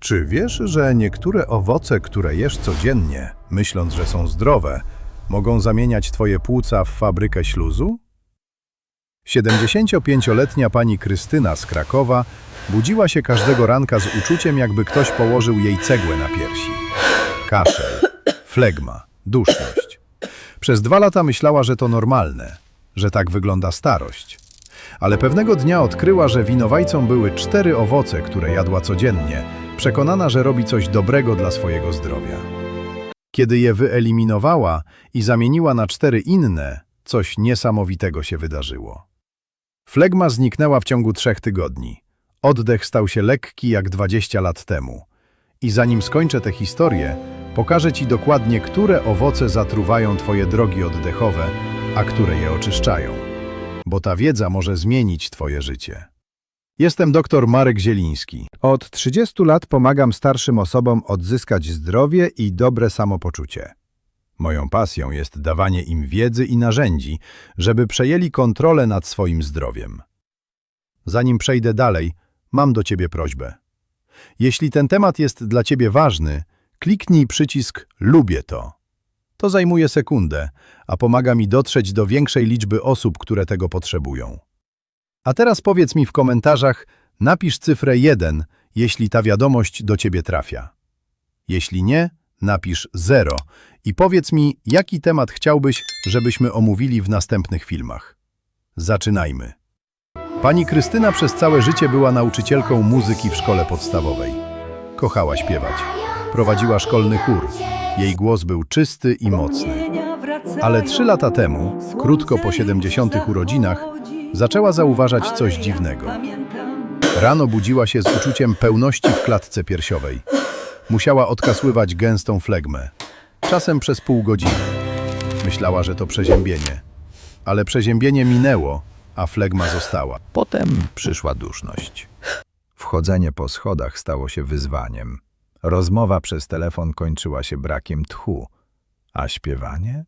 Czy wiesz, że niektóre owoce, które jesz codziennie, myśląc, że są zdrowe, mogą zamieniać twoje płuca w fabrykę śluzu? 75-letnia pani Krystyna z Krakowa budziła się każdego ranka z uczuciem, jakby ktoś położył jej cegłę na piersi. Kaszel, flegma, duszność. Przez dwa lata myślała, że to normalne, że tak wygląda starość. Ale pewnego dnia odkryła, że winowajcą były cztery owoce, które jadła codziennie, przekonana, że robi coś dobrego dla swojego zdrowia. Kiedy je wyeliminowała i zamieniła na cztery inne, coś niesamowitego się wydarzyło. Flegma zniknęła w ciągu trzech tygodni. Oddech stał się lekki jak 20 lat temu. I zanim skończę tę historię, pokażę Ci dokładnie, które owoce zatruwają Twoje drogi oddechowe, a które je oczyszczają. Bo ta wiedza może zmienić Twoje życie. Jestem dr Marek Zieliński. Od 30 lat pomagam starszym osobom odzyskać zdrowie i dobre samopoczucie. Moją pasją jest dawanie im wiedzy i narzędzi, żeby przejęli kontrolę nad swoim zdrowiem. Zanim przejdę dalej, mam do Ciebie prośbę. Jeśli ten temat jest dla Ciebie ważny, kliknij przycisk Lubię to. To zajmuje sekundę, a pomaga mi dotrzeć do większej liczby osób, które tego potrzebują. A teraz powiedz mi w komentarzach, napisz cyfrę 1, jeśli ta wiadomość do Ciebie trafia. Jeśli nie, napisz 0 i powiedz mi, jaki temat chciałbyś, żebyśmy omówili w następnych filmach. Zaczynajmy. Pani Krystyna przez całe życie była nauczycielką muzyki w szkole podstawowej. Kochała śpiewać. Prowadziła szkolny chór. Jej głos był czysty i mocny. Ale trzy lata temu, krótko po 70. urodzinach, zaczęła zauważać coś dziwnego. Rano budziła się z uczuciem pełności w klatce piersiowej. Musiała odkasływać gęstą flegmę. Czasem przez pół godziny. Myślała, że to przeziębienie. Ale przeziębienie minęło, a flegma została. Potem przyszła duszność. Wchodzenie po schodach stało się wyzwaniem. Rozmowa przez telefon kończyła się brakiem tchu. A śpiewanie?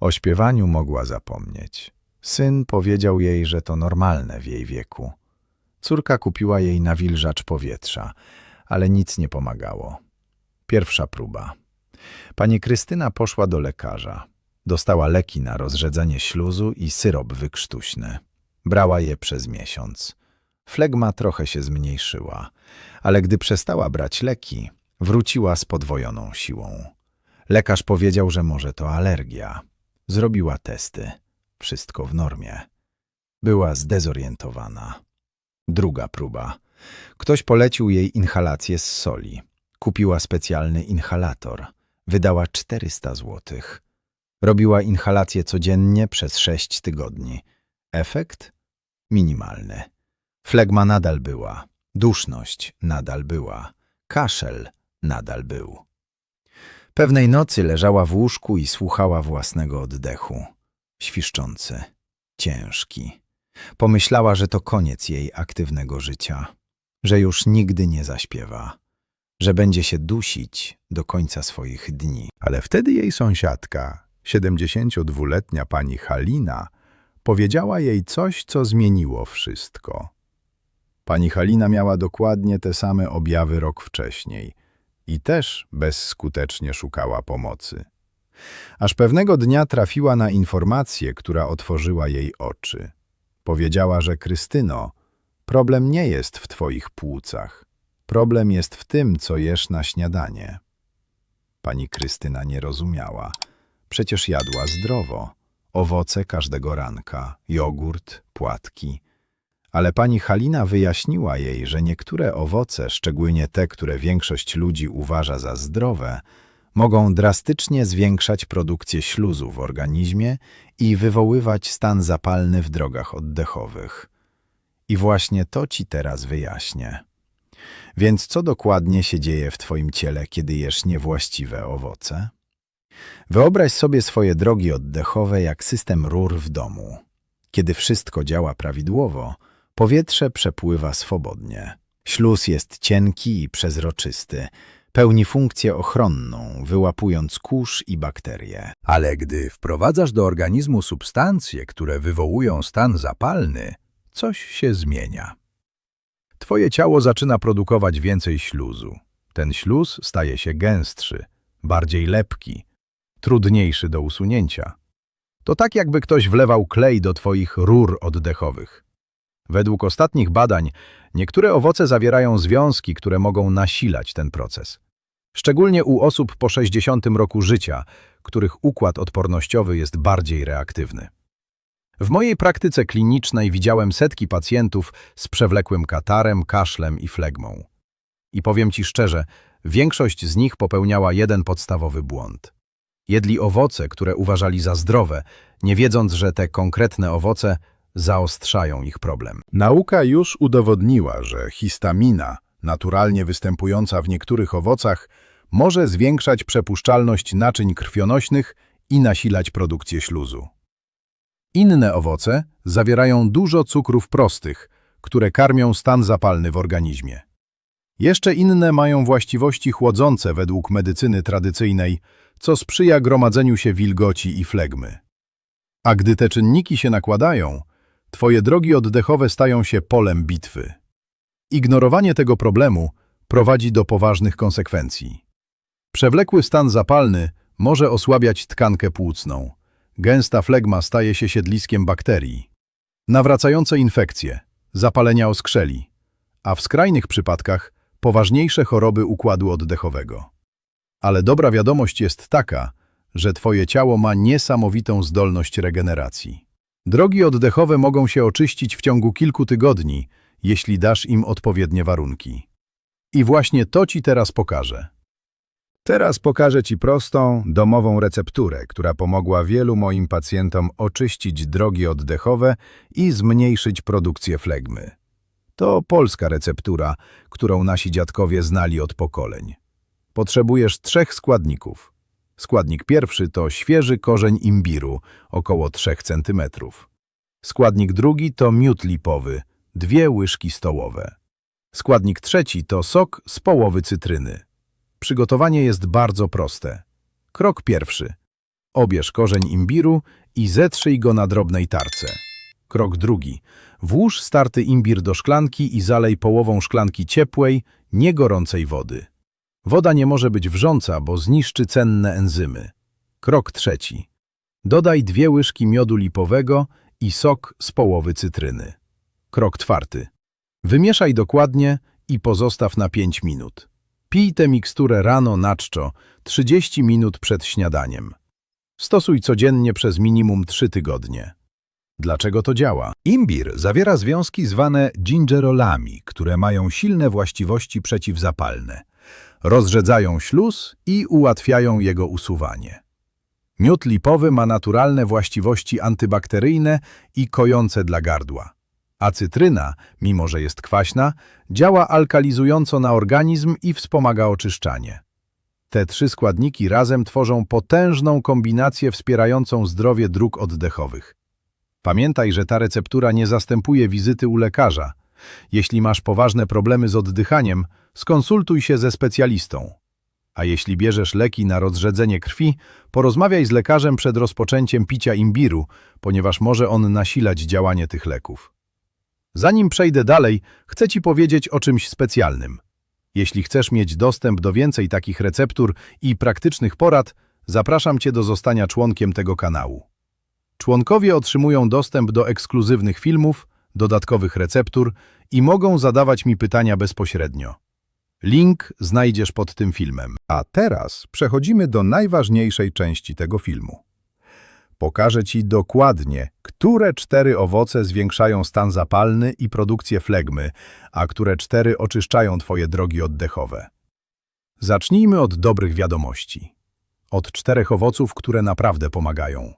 O śpiewaniu mogła zapomnieć. Syn powiedział jej, że to normalne w jej wieku. Córka kupiła jej nawilżacz powietrza, ale nic nie pomagało. Pierwsza próba. Pani Krystyna poszła do lekarza. Dostała leki na rozrzedzenie śluzu i syrop wykrztuśny. Brała je przez miesiąc. Flegma trochę się zmniejszyła, ale gdy przestała brać leki, wróciła z podwojoną siłą. Lekarz powiedział, że może to alergia. Zrobiła testy. Wszystko w normie. Była zdezorientowana. Druga próba. Ktoś polecił jej inhalację z soli. Kupiła specjalny inhalator. Wydała 400 złotych. Robiła inhalację codziennie przez 6 tygodni. Efekt? Minimalny. Flegma nadal była. Duszność nadal była. Kaszel nadal był. Pewnej nocy leżała w łóżku i słuchała własnego oddechu. Świszczący, ciężki. Pomyślała, że to koniec jej aktywnego życia, że już nigdy nie zaśpiewa, że będzie się dusić do końca swoich dni. Ale wtedy jej sąsiadka, 72-letnia pani Halina, powiedziała jej coś, co zmieniło wszystko. Pani Halina miała dokładnie te same objawy rok wcześniej i też bezskutecznie szukała pomocy. Aż pewnego dnia trafiła na informację, która otworzyła jej oczy. Powiedziała, że Krystyno, problem nie jest w twoich płucach. Problem jest w tym, co jesz na śniadanie. Pani Krystyna nie rozumiała. Przecież jadła zdrowo. Owoce każdego ranka, jogurt, płatki. Ale pani Halina wyjaśniła jej, że niektóre owoce, szczególnie te, które większość ludzi uważa za zdrowe, mogą drastycznie zwiększać produkcję śluzu w organizmie i wywoływać stan zapalny w drogach oddechowych. I właśnie to ci teraz wyjaśnię. Więc co dokładnie się dzieje w twoim ciele, kiedy jesz niewłaściwe owoce? Wyobraź sobie swoje drogi oddechowe jak system rur w domu. Kiedy wszystko działa prawidłowo, powietrze przepływa swobodnie. Śluz jest cienki i przezroczysty, pełni funkcję ochronną, wyłapując kurz i bakterie. Ale gdy wprowadzasz do organizmu substancje, które wywołują stan zapalny, coś się zmienia. Twoje ciało zaczyna produkować więcej śluzu. Ten śluz staje się gęstszy, bardziej lepki, trudniejszy do usunięcia. To tak jakby ktoś wlewał klej do Twoich rur oddechowych. Według ostatnich badań niektóre owoce zawierają związki, które mogą nasilać ten proces. Szczególnie u osób po 60 roku życia, których układ odpornościowy jest bardziej reaktywny. W mojej praktyce klinicznej widziałem setki pacjentów z przewlekłym katarem, kaszlem i flegmą. I powiem Ci szczerze, większość z nich popełniała jeden podstawowy błąd. Jedli owoce, które uważali za zdrowe, nie wiedząc, że te konkretne owoce zaostrzają ich problem. Nauka już udowodniła, że histamina, naturalnie występująca w niektórych owocach, może zwiększać przepuszczalność naczyń krwionośnych i nasilać produkcję śluzu. Inne owoce zawierają dużo cukrów prostych, które karmią stan zapalny w organizmie. Jeszcze inne mają właściwości chłodzące według medycyny tradycyjnej, co sprzyja gromadzeniu się wilgoci i flegmy. A gdy te czynniki się nakładają, twoje drogi oddechowe stają się polem bitwy. Ignorowanie tego problemu prowadzi do poważnych konsekwencji. Przewlekły stan zapalny może osłabiać tkankę płucną. Gęsta flegma staje się siedliskiem bakterii. Nawracające infekcje, zapalenia oskrzeli, a w skrajnych przypadkach poważniejsze choroby układu oddechowego. Ale dobra wiadomość jest taka, że twoje ciało ma niesamowitą zdolność regeneracji. Drogi oddechowe mogą się oczyścić w ciągu kilku tygodni, jeśli dasz im odpowiednie warunki. I właśnie to ci teraz pokażę. Teraz pokażę Ci prostą, domową recepturę, która pomogła wielu moim pacjentom oczyścić drogi oddechowe i zmniejszyć produkcję flegmy. To polska receptura, którą nasi dziadkowie znali od pokoleń. Potrzebujesz trzech składników. Składnik pierwszy to świeży korzeń imbiru, około 3 cm. Składnik drugi to miód lipowy, dwie łyżki stołowe. Składnik trzeci to sok z połowy cytryny. Przygotowanie jest bardzo proste. Krok pierwszy. Obierz korzeń imbiru i zetrzyj go na drobnej tarce. Krok drugi. Włóż starty imbir do szklanki i zalej połową szklanki ciepłej, niegorącej wody. Woda nie może być wrząca, bo zniszczy cenne enzymy. Krok trzeci. Dodaj dwie łyżki miodu lipowego i sok z połowy cytryny. Krok czwarty. Wymieszaj dokładnie i pozostaw na 5 minut. Pij tę miksturę rano na czczo, 30 minut przed śniadaniem. Stosuj codziennie przez minimum 3 tygodnie. Dlaczego to działa? Imbir zawiera związki zwane gingerolami, które mają silne właściwości przeciwzapalne. Rozrzedzają śluz i ułatwiają jego usuwanie. Miód lipowy ma naturalne właściwości antybakteryjne i kojące dla gardła. A cytryna, mimo że jest kwaśna, działa alkalizująco na organizm i wspomaga oczyszczanie. Te trzy składniki razem tworzą potężną kombinację wspierającą zdrowie dróg oddechowych. Pamiętaj, że ta receptura nie zastępuje wizyty u lekarza. Jeśli masz poważne problemy z oddychaniem, skonsultuj się ze specjalistą. A jeśli bierzesz leki na rozrzedzenie krwi, porozmawiaj z lekarzem przed rozpoczęciem picia imbiru, ponieważ może on nasilać działanie tych leków. Zanim przejdę dalej, chcę Ci powiedzieć o czymś specjalnym. Jeśli chcesz mieć dostęp do więcej takich receptur i praktycznych porad, zapraszam Cię do zostania członkiem tego kanału. Członkowie otrzymują dostęp do ekskluzywnych filmów, dodatkowych receptur i mogą zadawać mi pytania bezpośrednio. Link znajdziesz pod tym filmem. A teraz przechodzimy do najważniejszej części tego filmu. Pokażę Ci dokładnie, które cztery owoce zwiększają stan zapalny i produkcję flegmy, a które cztery oczyszczają Twoje drogi oddechowe. Zacznijmy od dobrych wiadomości. Od czterech owoców, które naprawdę pomagają.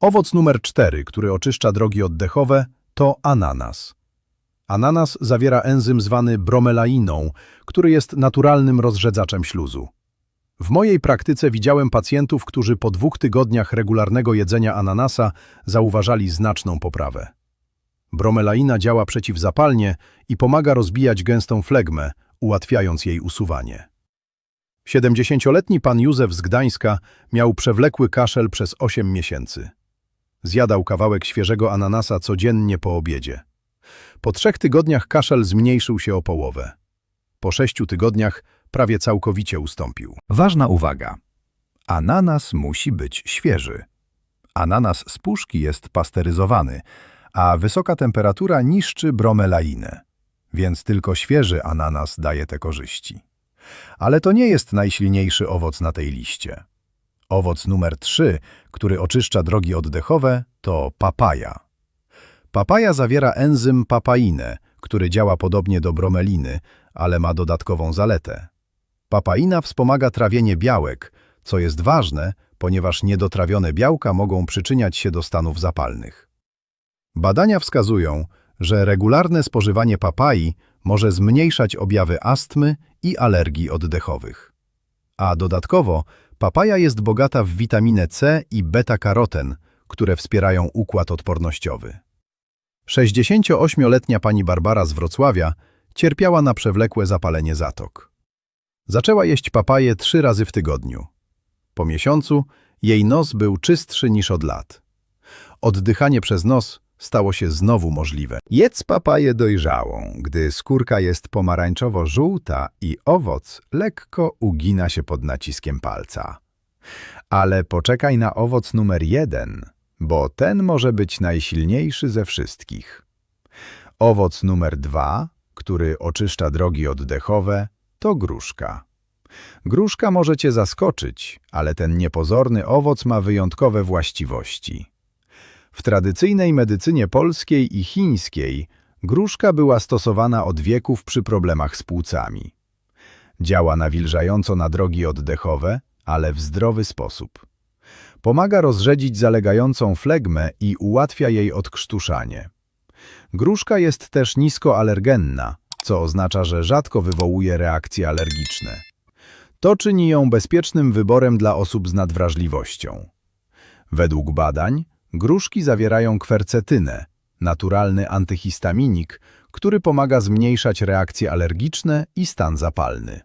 Owoc numer cztery, który oczyszcza drogi oddechowe, to ananas. Ananas zawiera enzym zwany bromelainą, który jest naturalnym rozrzedzaczem śluzu. W mojej praktyce widziałem pacjentów, którzy po dwóch tygodniach regularnego jedzenia ananasa zauważali znaczną poprawę. Bromelaina działa przeciwzapalnie i pomaga rozbijać gęstą flegmę, ułatwiając jej usuwanie. 70-letni pan Józef z Gdańska miał przewlekły kaszel przez 8 miesięcy. Zjadał kawałek świeżego ananasa codziennie po obiedzie. Po trzech tygodniach kaszel zmniejszył się o połowę. Po sześciu tygodniach prawie całkowicie ustąpił. Ważna uwaga. Ananas musi być świeży. Ananas z puszki jest pasteryzowany, a wysoka temperatura niszczy bromelainę, więc tylko świeży ananas daje te korzyści. Ale to nie jest najsilniejszy owoc na tej liście. Owoc numer 3, który oczyszcza drogi oddechowe, to papaja. Papaja zawiera enzym papainę, który działa podobnie do bromeliny, ale ma dodatkową zaletę. Papaina wspomaga trawienie białek, co jest ważne, ponieważ niedotrawione białka mogą przyczyniać się do stanów zapalnych. Badania wskazują, że regularne spożywanie papai może zmniejszać objawy astmy i alergii oddechowych. A dodatkowo papaja jest bogata w witaminę C i beta-karoten, które wspierają układ odpornościowy. 68-letnia pani Barbara z Wrocławia cierpiała na przewlekłe zapalenie zatok. Zaczęła jeść papaję trzy razy w tygodniu. Po miesiącu jej nos był czystszy niż od lat. Oddychanie przez nos stało się znowu możliwe. Jedz papaję dojrzałą, gdy skórka jest pomarańczowo-żółta i owoc lekko ugina się pod naciskiem palca. Ale poczekaj na owoc numer jeden, bo ten może być najsilniejszy ze wszystkich. Owoc numer dwa, który oczyszcza drogi oddechowe, to gruszka. Gruszka może cię zaskoczyć, ale ten niepozorny owoc ma wyjątkowe właściwości. W tradycyjnej medycynie polskiej i chińskiej gruszka była stosowana od wieków przy problemach z płucami. Działa nawilżająco na drogi oddechowe, ale w zdrowy sposób. Pomaga rozrzedzić zalegającą flegmę i ułatwia jej odkrztuszanie. Gruszka jest też niskoalergenna, co oznacza, że rzadko wywołuje reakcje alergiczne. To czyni ją bezpiecznym wyborem dla osób z nadwrażliwością. Według badań gruszki zawierają kwercetynę, naturalny antyhistaminik, który pomaga zmniejszać reakcje alergiczne i stan zapalny.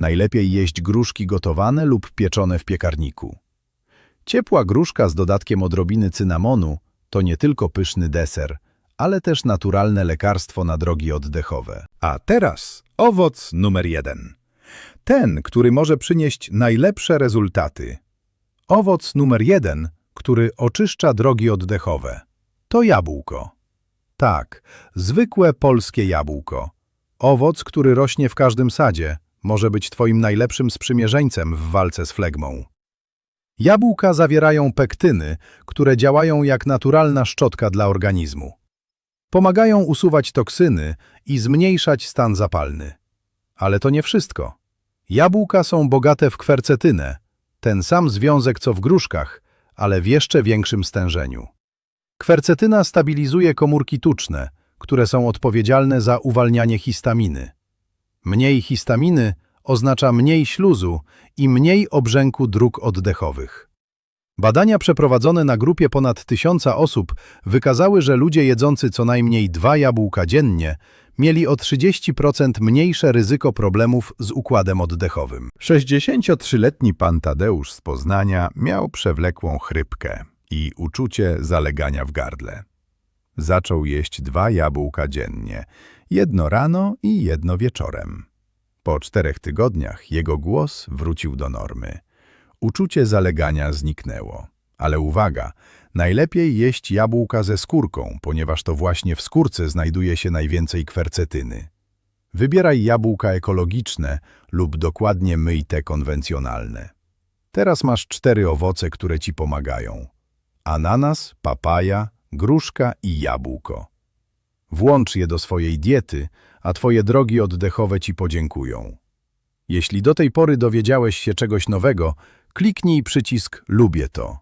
Najlepiej jeść gruszki gotowane lub pieczone w piekarniku. Ciepła gruszka z dodatkiem odrobiny cynamonu to nie tylko pyszny deser, ale też naturalne lekarstwo na drogi oddechowe. A teraz owoc numer jeden. Ten, który może przynieść najlepsze rezultaty. Owoc numer jeden, który oczyszcza drogi oddechowe. To jabłko. Tak, zwykłe polskie jabłko. Owoc, który rośnie w każdym sadzie, może być twoim najlepszym sprzymierzeńcem w walce z flegmą. Jabłka zawierają pektyny, które działają jak naturalna szczotka dla organizmu. Pomagają usuwać toksyny i zmniejszać stan zapalny. Ale to nie wszystko. Jabłka są bogate w kwercetynę, ten sam związek co w gruszkach, ale w jeszcze większym stężeniu. Kwercetyna stabilizuje komórki tuczne, które są odpowiedzialne za uwalnianie histaminy. Mniej histaminy oznacza mniej śluzu i mniej obrzęku dróg oddechowych. Badania przeprowadzone na grupie ponad tysiąca osób wykazały, że ludzie jedzący co najmniej dwa jabłka dziennie mieli o 30% mniejsze ryzyko problemów z układem oddechowym. 63-letni pan Tadeusz z Poznania miał przewlekłą chrypkę i uczucie zalegania w gardle. Zaczął jeść dwa jabłka dziennie, jedno rano i jedno wieczorem. Po czterech tygodniach jego głos wrócił do normy. Uczucie zalegania zniknęło. Ale uwaga, najlepiej jeść jabłka ze skórką, ponieważ to właśnie w skórce znajduje się najwięcej kwercetyny. Wybieraj jabłka ekologiczne lub dokładnie myj te konwencjonalne. Teraz masz cztery owoce, które ci pomagają. Ananas, papaja, gruszka i jabłko. Włącz je do swojej diety, a twoje drogi oddechowe ci podziękują. Jeśli do tej pory dowiedziałeś się czegoś nowego, kliknij przycisk Lubię to.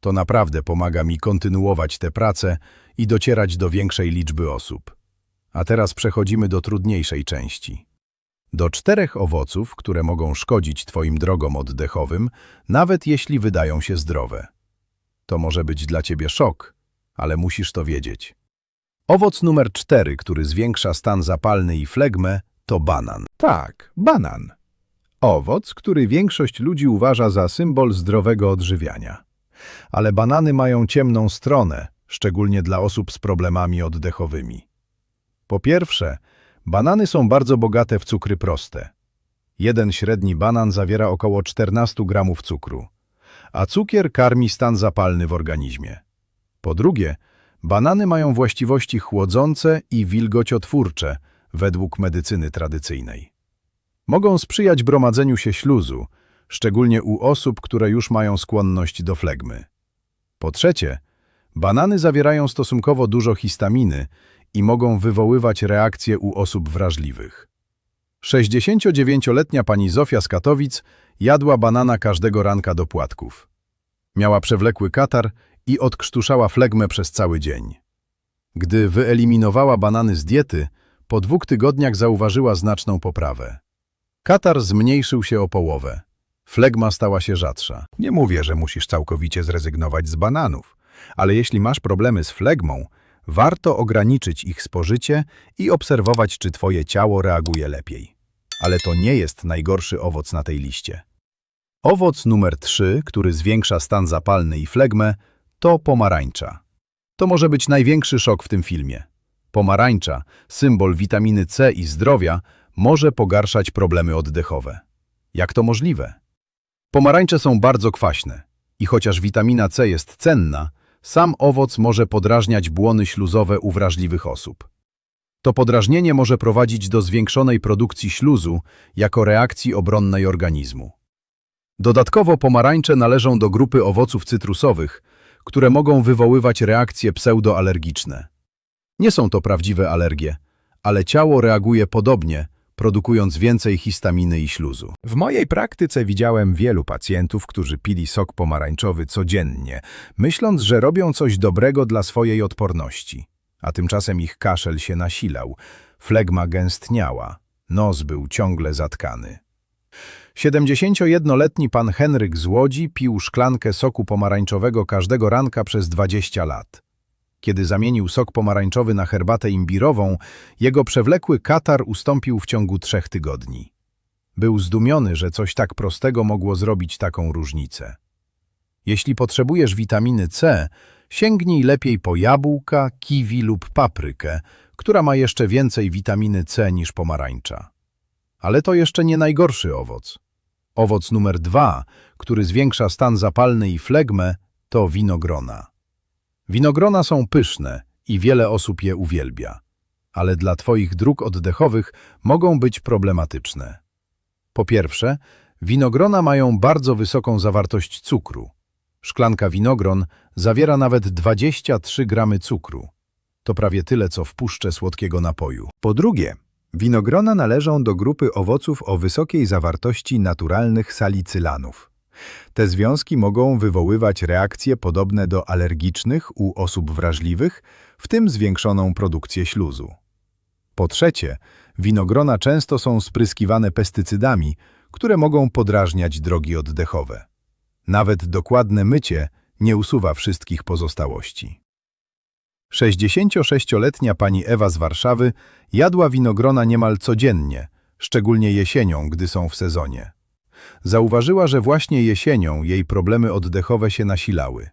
To naprawdę pomaga mi kontynuować tę pracę i docierać do większej liczby osób. A teraz przechodzimy do trudniejszej części. Do czterech owoców, które mogą szkodzić Twoim drogom oddechowym, nawet jeśli wydają się zdrowe. To może być dla Ciebie szok, ale musisz to wiedzieć. Owoc numer cztery, który zwiększa stan zapalny i flegmę, to banan. Tak, banan. Owoc, który większość ludzi uważa za symbol zdrowego odżywiania. Ale banany mają ciemną stronę, szczególnie dla osób z problemami oddechowymi. Po pierwsze, banany są bardzo bogate w cukry proste. Jeden średni banan zawiera około 14 gramów cukru, a cukier karmi stan zapalny w organizmie. Po drugie, banany mają właściwości chłodzące i wilgociotwórcze według medycyny tradycyjnej. Mogą sprzyjać gromadzeniu się śluzu, szczególnie u osób, które już mają skłonność do flegmy. Po trzecie, banany zawierają stosunkowo dużo histaminy i mogą wywoływać reakcje u osób wrażliwych. 69-letnia pani Zofia z Katowic jadła banana każdego ranka do płatków. Miała przewlekły katar i odkrztuszała flegmę przez cały dzień. Gdy wyeliminowała banany z diety, po dwóch tygodniach zauważyła znaczną poprawę. Katar zmniejszył się o połowę. Flegma stała się rzadsza. Nie mówię, że musisz całkowicie zrezygnować z bananów, ale jeśli masz problemy z flegmą, warto ograniczyć ich spożycie i obserwować, czy twoje ciało reaguje lepiej. Ale to nie jest najgorszy owoc na tej liście. Owoc numer 3, który zwiększa stan zapalny i flegmę, to pomarańcza. To może być największy szok w tym filmie. Pomarańcza, symbol witaminy C i zdrowia, może pogarszać problemy oddechowe. Jak to możliwe? Pomarańcze są bardzo kwaśne i chociaż witamina C jest cenna, sam owoc może podrażniać błony śluzowe u wrażliwych osób. To podrażnienie może prowadzić do zwiększonej produkcji śluzu jako reakcji obronnej organizmu. Dodatkowo pomarańcze należą do grupy owoców cytrusowych, które mogą wywoływać reakcje pseudoalergiczne. Nie są to prawdziwe alergie, ale ciało reaguje podobnie, produkując więcej histaminy i śluzu. W mojej praktyce widziałem wielu pacjentów, którzy pili sok pomarańczowy codziennie, myśląc, że robią coś dobrego dla swojej odporności. A tymczasem ich kaszel się nasilał, flegma gęstniała, nos był ciągle zatkany. 71-letni pan Henryk z Łodzi pił szklankę soku pomarańczowego każdego ranka przez 20 lat. Kiedy zamienił sok pomarańczowy na herbatę imbirową, jego przewlekły katar ustąpił w ciągu trzech tygodni. Był zdumiony, że coś tak prostego mogło zrobić taką różnicę. Jeśli potrzebujesz witaminy C, sięgnij lepiej po jabłka, kiwi lub paprykę, która ma jeszcze więcej witaminy C niż pomarańcza. Ale to jeszcze nie najgorszy owoc. Owoc numer dwa, który zwiększa stan zapalny i flegmę, to winogrona. Winogrona są pyszne i wiele osób je uwielbia, ale dla Twoich dróg oddechowych mogą być problematyczne. Po pierwsze, winogrona mają bardzo wysoką zawartość cukru. Szklanka winogron zawiera nawet 23 gramy cukru. To prawie tyle, co w puszce słodkiego napoju. Po drugie, winogrona należą do grupy owoców o wysokiej zawartości naturalnych salicylanów. Te związki mogą wywoływać reakcje podobne do alergicznych u osób wrażliwych, w tym zwiększoną produkcję śluzu. Po trzecie, winogrona często są spryskiwane pestycydami, które mogą podrażniać drogi oddechowe. Nawet dokładne mycie nie usuwa wszystkich pozostałości. 66-letnia pani Ewa z Warszawy jadła winogrona niemal codziennie, szczególnie jesienią, gdy są w sezonie. Zauważyła, że właśnie jesienią jej problemy oddechowe się nasilały.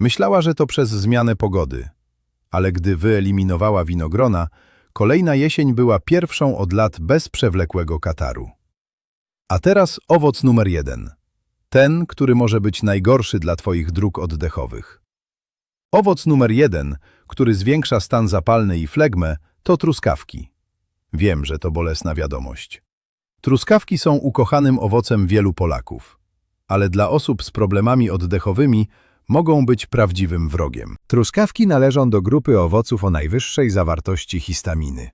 Myślała, że to przez zmianę pogody, ale gdy wyeliminowała winogrona, kolejna jesień była pierwszą od lat bez przewlekłego kataru. A teraz owoc numer jeden. Ten, który może być najgorszy dla Twoich dróg oddechowych. Owoc numer jeden, który zwiększa stan zapalny i flegmę, to truskawki. Wiem, że to bolesna wiadomość. Truskawki są ukochanym owocem wielu Polaków, ale dla osób z problemami oddechowymi mogą być prawdziwym wrogiem. Truskawki należą do grupy owoców o najwyższej zawartości histaminy.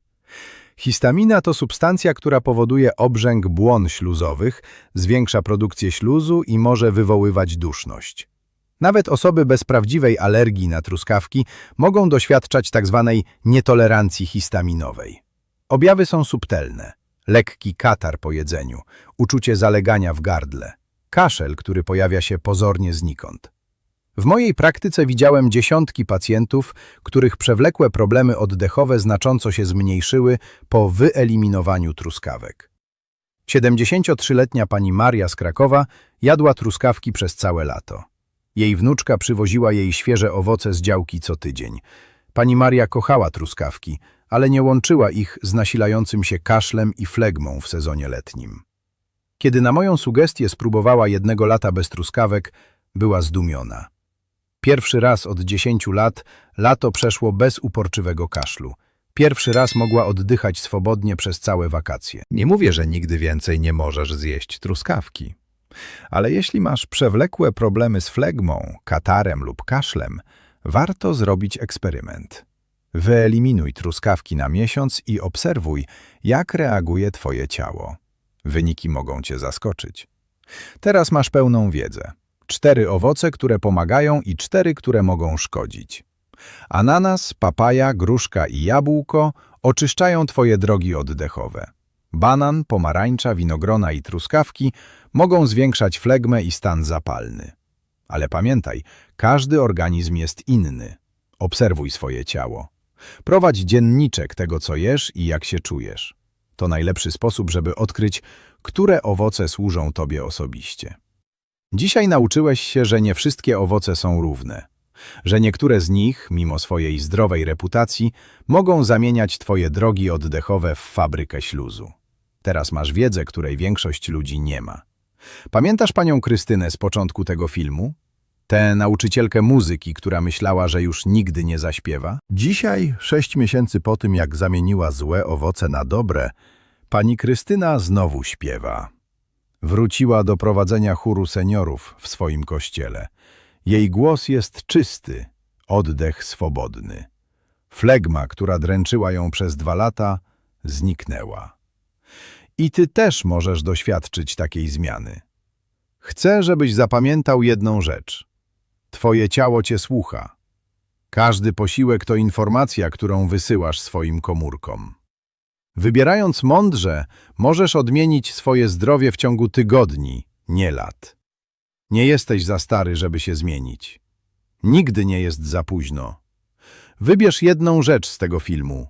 Histamina to substancja, która powoduje obrzęk błon śluzowych, zwiększa produkcję śluzu i może wywoływać duszność. Nawet osoby bez prawdziwej alergii na truskawki mogą doświadczać tzw. nietolerancji histaminowej. Objawy są subtelne. Lekki katar po jedzeniu, uczucie zalegania w gardle, kaszel, który pojawia się pozornie znikąd. W mojej praktyce widziałem dziesiątki pacjentów, których przewlekłe problemy oddechowe znacząco się zmniejszyły po wyeliminowaniu truskawek. 73-letnia pani Maria z Krakowa jadła truskawki przez całe lato. Jej wnuczka przywoziła jej świeże owoce z działki co tydzień. Pani Maria kochała truskawki, ale nie łączyła ich z nasilającym się kaszlem i flegmą w sezonie letnim. Kiedy na moją sugestię spróbowała jednego lata bez truskawek, była zdumiona. Pierwszy raz od dziesięciu lat lato przeszło bez uporczywego kaszlu. Pierwszy raz mogła oddychać swobodnie przez całe wakacje. Nie mówię, że nigdy więcej nie możesz zjeść truskawki. Ale jeśli masz przewlekłe problemy z flegmą, katarem lub kaszlem, warto zrobić eksperyment. Wyeliminuj truskawki na miesiąc i obserwuj, jak reaguje Twoje ciało. Wyniki mogą Cię zaskoczyć. Teraz masz pełną wiedzę. Cztery owoce, które pomagają i cztery, które mogą szkodzić. Ananas, papaja, gruszka i jabłko oczyszczają Twoje drogi oddechowe. Banan, pomarańcza, winogrona i truskawki mogą zwiększać flegmę i stan zapalny. Ale pamiętaj, każdy organizm jest inny. Obserwuj swoje ciało. Prowadź dzienniczek tego, co jesz i jak się czujesz. To najlepszy sposób, żeby odkryć, które owoce służą Tobie osobiście. Dzisiaj nauczyłeś się, że nie wszystkie owoce są równe, że niektóre z nich, mimo swojej zdrowej reputacji, mogą zamieniać Twoje drogi oddechowe w fabrykę śluzu. Teraz masz wiedzę, której większość ludzi nie ma. Pamiętasz panią Krystynę z początku tego filmu? Tę nauczycielkę muzyki, która myślała, że już nigdy nie zaśpiewa? Dzisiaj, sześć miesięcy po tym, jak zamieniła złe owoce na dobre, pani Krystyna znowu śpiewa. Wróciła do prowadzenia chóru seniorów w swoim kościele. Jej głos jest czysty, oddech swobodny. Flegma, która dręczyła ją przez dwa lata, zniknęła. I ty też możesz doświadczyć takiej zmiany. Chcę, żebyś zapamiętał jedną rzecz. Twoje ciało cię słucha. Każdy posiłek to informacja, którą wysyłasz swoim komórkom. Wybierając mądrze, możesz odmienić swoje zdrowie w ciągu tygodni, nie lat. Nie jesteś za stary, żeby się zmienić. Nigdy nie jest za późno. Wybierz jedną rzecz z tego filmu.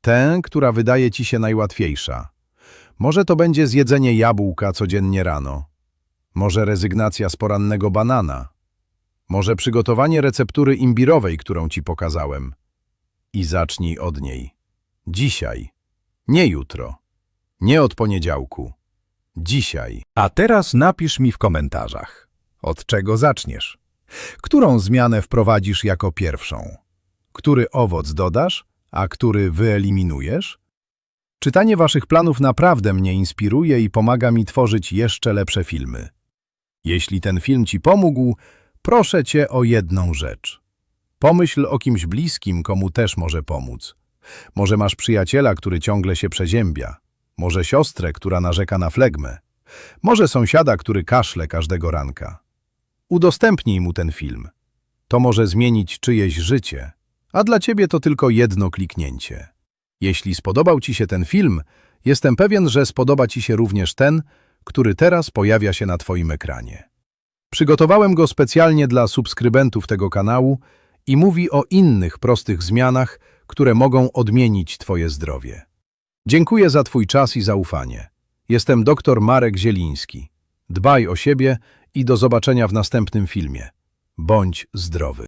Tę, która wydaje ci się najłatwiejsza. Może to będzie zjedzenie jabłka codziennie rano. Może rezygnacja z porannego banana. Może przygotowanie receptury imbirowej, którą ci pokazałem. I zacznij od niej. Dzisiaj. Nie jutro. Nie od poniedziałku. Dzisiaj. A teraz napisz mi w komentarzach, od czego zaczniesz. Którą zmianę wprowadzisz jako pierwszą? Który owoc dodasz, a który wyeliminujesz? Czytanie waszych planów naprawdę mnie inspiruje i pomaga mi tworzyć jeszcze lepsze filmy. Jeśli ten film ci pomógł, proszę cię o jedną rzecz. Pomyśl o kimś bliskim, komu też może pomóc. Może masz przyjaciela, który ciągle się przeziębia. Może siostrę, która narzeka na flegmę. Może sąsiada, który kaszle każdego ranka. Udostępnij mu ten film. To może zmienić czyjeś życie, a dla ciebie to tylko jedno kliknięcie. Jeśli spodobał ci się ten film, jestem pewien, że spodoba ci się również ten, który teraz pojawia się na twoim ekranie. Przygotowałem go specjalnie dla subskrybentów tego kanału i mówi o innych prostych zmianach, które mogą odmienić twoje zdrowie. Dziękuję za twój czas i zaufanie. Jestem dr Marek Zieliński. Dbaj o siebie i do zobaczenia w następnym filmie. Bądź zdrowy.